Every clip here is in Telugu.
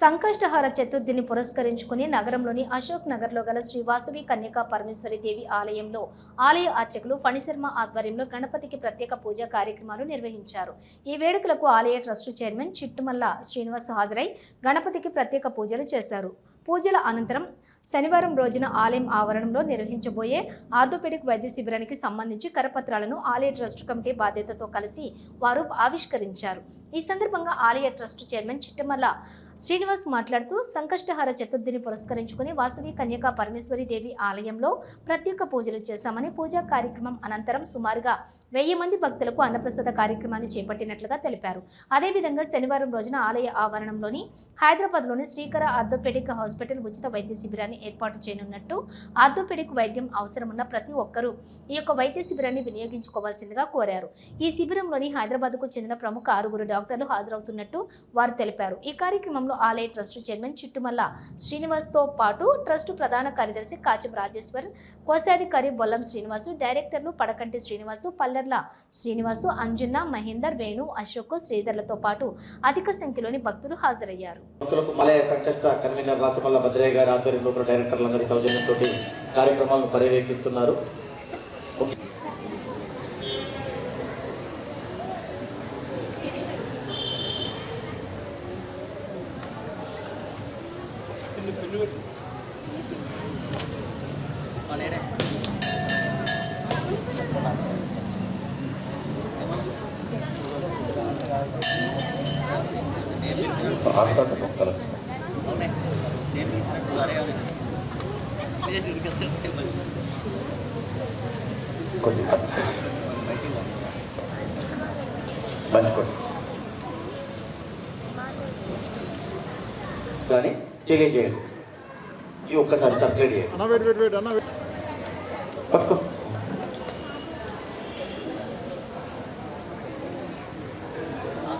సంకష్టహార చతుర్థిని పురస్కరించుకుని నగరంలోని అశోక్ నగర్లో గల శ్రీ వాసవి కన్యకా పరమేశ్వరి దేవి ఆలయంలో ఆలయ అర్చకులు ఫణిశర్మ ఆధ్వర్యంలో గణపతికి ప్రత్యేక పూజా కార్యక్రమాలు నిర్వహించారు. ఈ వేడుకలకు ఆలయ ట్రస్టు చైర్మన్ చిట్టుమల్ల శ్రీనివాస్ హాజరై గణపతికి ప్రత్యేక పూజలు చేశారు. పూజల అనంతరం శనివారం రోజున ఆలయం ఆవరణంలో నిర్వహించబోయే ఆర్థోపెడిక్ వైద్య శిబిరానికి సంబంధించి కరపత్రాలను ఆలయ ట్రస్ట్ కమిటీ బాధ్యతతో కలిసి వారు ఆవిష్కరించారు. ఈ సందర్భంగా ఆలయ ట్రస్ట్ చైర్మన్ చిట్టమల్ల శ్రీనివాస్ మాట్లాడుతూ సంకష్టహార చతుర్థిని పురస్కరించుకుని వాసవి కన్యకా పరమేశ్వరి దేవి ఆలయంలో ప్రత్యేక పూజలు చేశామని పూజా కార్యక్రమం అనంతరం సుమారుగా వెయ్యి మంది భక్తులకు అన్నప్రసాద కార్యక్రమాన్ని చేపట్టినట్లుగా తెలిపారు. అదేవిధంగా శనివారం రోజున ఆలయ ఆవరణంలోని హైదరాబాద్లోని శ్రీకర ఆర్థోపెడిక్ హాస్పిటల్ ఉచిత వైద్య శిబిరాన్ని ఏర్పాటు చేయనున్నట్టు ఆర్థోపెడిక్ వైద్యం అవసరమున్న ప్రతి ఒక్కరూ ఈ యొక్క వైద్య శిబిరాన్ని వినియోగించుకోవాల్సిందిగా కోరారు. ఈ శిబిరంలోని హైదరాబాద్కు చెందిన ప్రముఖ ఆరుగురు డాక్టర్లు హాజరవుతున్నట్టు వారు తెలిపారు. ఈ కార్యక్రమంలో ఆలయ ట్రస్ట్ చైర్మన్ చిట్టుమల్ల శ్రీనివాస్తో పాటు ట్రస్ట్ ప్రధాన కార్యదర్శి కాచం రాజేశ్వర్ కోశాధికారి బొల్లం శ్రీనివాసు డైరెక్టర్లు పడకంటి శ్రీనివాసు పల్లెర్ల శ్రీనివాసు అంజున్న మహేందర్ వేణు అశోక్ శ్రీధర్లతో పాటు అధిక సంఖ్యలోని భక్తులు హాజరయ్యారు. భక్తులకు భద్రయ్య గారి ఆధ్వర్యంలో ఉన్న డైరెక్టర్లందరి సౌజన్యంతో కార్యక్రమాలను పర్యవేక్షిస్తున్నారు. కానీ తెలియజేయండి ఈ ఒక్కసారి సబ్స్క్రైబ్ చేయండి అన్న వెయిట్ వెయిట్ వెయిట్ అన్న వెయిట్ పట్టుకో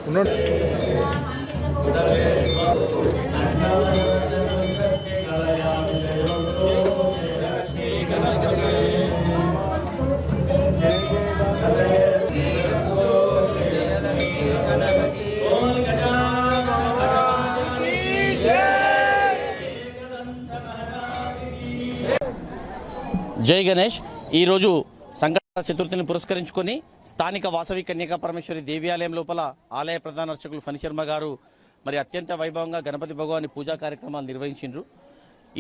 ఉండండి జై గణేష్. ఈరోజు సంకట చతుర్థిని పురస్కరించుకొని స్థానిక వాసవి కన్యకా పరమేశ్వరి దేవాలయం లోపల ఆలయ ప్రధాన అర్చకులు ఫణిశర్మ గారు మరి అత్యంత వైభవంగా గణపతి భగవాని పూజా కార్యక్రమాలు నిర్వహించారు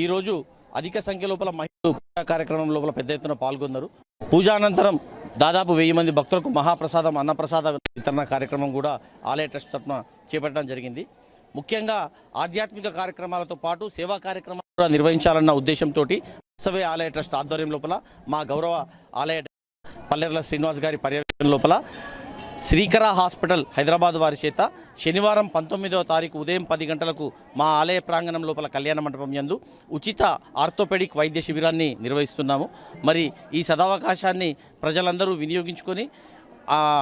ఈరోజు అధిక సంఖ్య లోపల మహిళలు పూజా కార్యక్రమం లోపల పెద్ద ఎత్తున పాల్గొన్నారు. పూజా అనంతరం దాదాపు వెయ్యి మంది భక్తులకు మహాప్రసాదం అన్నప్రసాద వితరణ కార్యక్రమం కూడా ఆలయ ట్రస్ట్ తరఫున చేపట్టడం జరిగింది. ముఖ్యంగా ఆధ్యాత్మిక కార్యక్రమాలతో పాటు సేవా కార్యక్రమాలు కూడా నిర్వహించాలన్న ఉద్దేశంతో వాసవి ఆలయ ట్రస్ట్ ఆధ్వర్యం లోపల మా గౌరవ ఆలయ పల్లెర్ల శ్రీనివాస్ గారి పర్యవేక్షణ లోపల శ్రీకర హాస్పిటల్ హైదరాబాద్ వారి చేత శనివారం పంతొమ్మిదవ తారీఖు ఉదయం పది గంటలకు మా ఆలయ ప్రాంగణం లోపల కళ్యాణ మండపం యందు ఉచిత ఆర్థోపెడిక్ వైద్య శిబిరాన్ని నిర్వహిస్తున్నాము. మరి ఈ సదావకాశాన్ని ప్రజలందరూ వినియోగించుకొని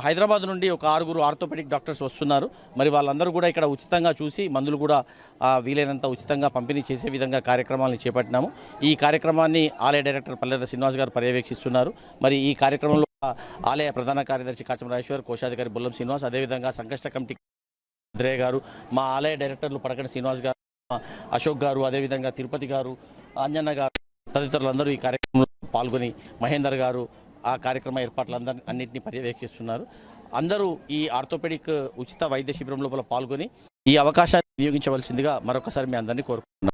హైదరాబాద్ నుండి ఒక ఆరుగురు ఆర్థోపెడిక్ డాక్టర్స్ వస్తున్నారు. మరి వాళ్ళందరూ కూడా ఇక్కడ ఉచితంగా చూసి మందులు కూడా వీలైనంత ఉచితంగా పంపిణీ చేసే విధంగా కార్యక్రమాలను చేపట్టినాము. ఈ కార్యక్రమాన్ని ఆలయ డైరెక్టర్ పల్లెర శ్రీనివాస్ గారు పర్యవేక్షిస్తున్నారు. మరి ఈ కార్యక్రమంలో ఆలయ ప్రధాన కార్యదర్శి కాచమరాజేశ్వర్ కోశాధికారి బొల్లం శ్రీనివాస్ అదేవిధంగా సంకష్ట కమిటీ భద్రయ్య గారు మా ఆలయ డైరెక్టర్లు పడకండి శ్రీనివాస్ గారు అశోక్ గారు అదేవిధంగా తిరుపతి గారు అంజన్న గారు తదితరులందరూ ఈ కార్యక్రమంలో పాల్గొని మహేందర్ గారు ఆ కార్యక్రమ ఏర్పాట్లందరి అన్నింటినీ పర్యవేక్షిస్తున్నారు. అందరూ ఈ ఆర్థోపెడిక్ ఉచిత వైద్య శిబిరం లోపల పాల్గొని ఈ అవకాశాన్ని వినియోగించవలసిందిగా మరొకసారి మీ అందరినీ కోరుకుంటున్నాను